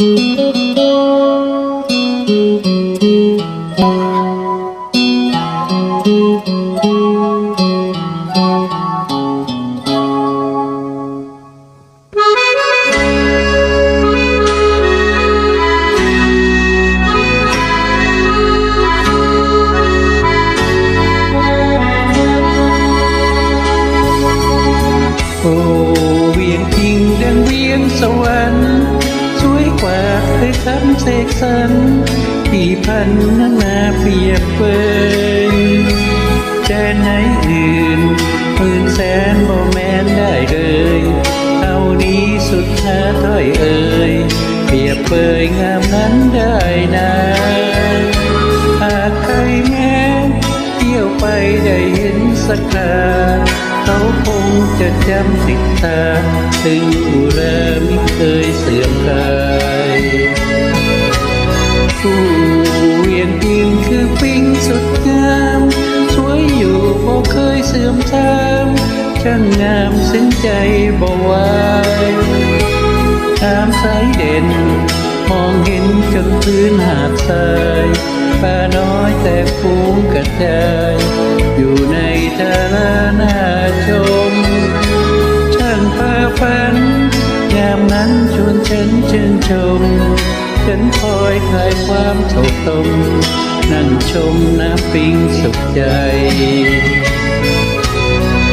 โเคำเสกสรรที่พันนานาเปียบเปยแต่ไหนอื่นหมื่นแสนบ่แม้นได้เลยเอานี้สุดท้าถ้อยเอ่ยเปียบเปยงามนั้นได้นาหากใครแม้เที่ยวไปได้เห็นสักคราเขาคงจะจำติดตาถึงอุรามิเคยเสื่อมคลาย ยเสื่อมทามช่างงามสิ้นใจบ่ไหวตามสายเด่น มองเห็นจนพื้นหาดทรายป่าน้อยแต่ฟูงกระจาย อยู่ในทารานาชม ช่างพาฝันยามนั้นชวนฉันชื่นชม ฉันคอยคลายความโศกตมนั่งชมน้ำปิงสุขใจ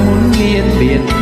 หมุนเวียนเปลี่ยน